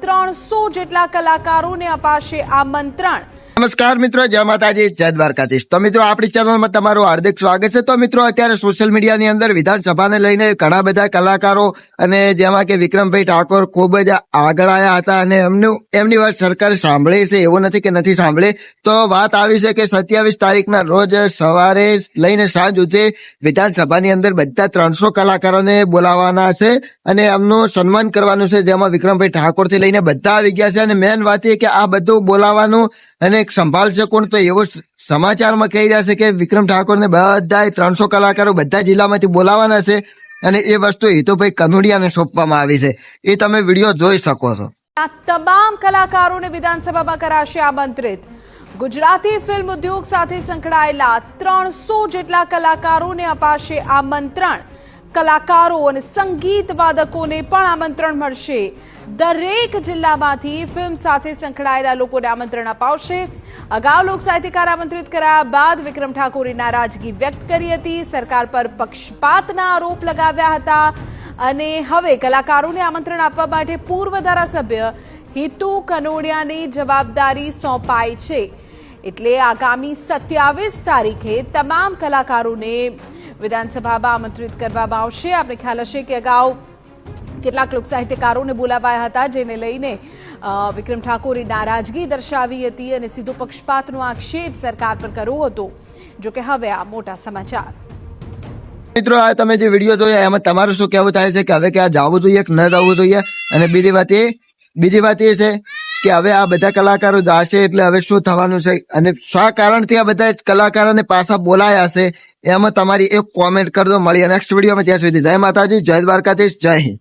ત્રણસો જેટલા કલાકારોને અપાશે આમંત્રણ. નમસ્કાર મિત્રો, જય માતાજી, જય દ્વારકાધીશ. તો મિત્રો, આપણી ચેનલમાં તમારું હાર્દિક સ્વાગત છે. તો મિત્રો, અત્યારે સોશિયલ મીડિયાની અંદર વિધાનસભાને લઈને ઘણા બધા કલાકારો અને જેમાં કે વિક્રમભાઈ ઠાકોર ખૂબ જ આગળ આવ્યા હતા અને એમનું, એમની વાત સરકારે સાંભળી છે, એવું નથી કે નથી સાંભળે. તો વાત આવી છે કે સત્યાવીસ તારીખના રોજ સવારે લઈને સાંજ સુધી વિધાનસભાની અંદર બધા ત્રણસો કલાકારોને બોલાવવાના છે અને એમનું સન્માન કરવાનું છે. જેમાં વિક્રમભાઈ ઠાકોરથી લઈને બધા આવી ગયા છે. અને મેન વાત એ કે આ બધું બોલાવવાનું અને સંભાળશે કોણ તો એવો સમાચારમાં કહી રહ્યા છે કે વિક્રમ ઠાકોરને બધા ત્રણસો કલાકારો બધા જિલ્લામાંથી બોલાવાના છે અને એ વસ્તુ હિતુભાઈ કનોડિયાને સોંપવામાં આવી છે. એ તમે વીડિયો જોઈ શકો છો. આ તમામ કલાકારોને વિધાનસભામાં કરાશે આમંત્રિત. ગુજરાતી ફિલ્મ ઉદ્યોગ સાથે સંકળાયેલા ત્રણસો જેટલા કલાકારોને અપાશે આમંત્રણ. કલાકારો અને સંગીત વાદકોને પણ આમંત્રણ મળશે. દરેક જિલ્લામાંથી ફિલ્મ સાથે સંકળાયેલા લોકોને આમંત્રણ અપાવશે. અગાઉ લોક સાહિત્યકાર આમંત્રિત કરાયા બાદ વિક્રમ ઠાકોરે નારાજગી વ્યક્ત કરી હતી. સરકાર પર પક્ષપાતના આરોપ લગાવ્યા હતા અને હવે કલાકારોને આમંત્રણ આપવા માટે પૂર્વ ધારાસભ્ય હિતુ કનોડિયાની જવાબદારી સોંપાઈ છે. એટલે આગામી સત્યાવીસ તારીખે તમામ કલાકારોને વિધાનસભામાં આમંત્રિત કરવામાં આવશે. આપણે ખ્યાલ હશે કે અગાઉ કેટલાક લોક સાહિત્યકારોને બોલાવાયા હતા, જેને લઈને વિક્રમ ઠાકોરે નારાજગી દર્શાવી હતી અને સીધો પક્ષપાતનો આક્ષેપ સરકાર પર કર્યો હતો. જોકે હવે આ મોટા સમાચાર. મિત્રો, આ તમે જે વીડિયો જોયા, એમાં તમારું શું કહેવું થાય છે કે હવે કે આ જવું જોઈએ કે ન જવું જોઈએ? અને બીજી વાત એ, બીજી વાત એ છે કે હવે આ બધા કલાકારો જાશે એટલે હવે શું થવાનું છે? અને શા કારણથી આ બધા કલાકારોને પાછા બોલાયા છે? એમાં તમારી એક કોમેન્ટ કરજો, મળીએ નેક્સ્ટ વિડીયોમાં ત્યાં સુધી જય માતાજી, જય દ્વારકાધીશ, જય હિન્દ.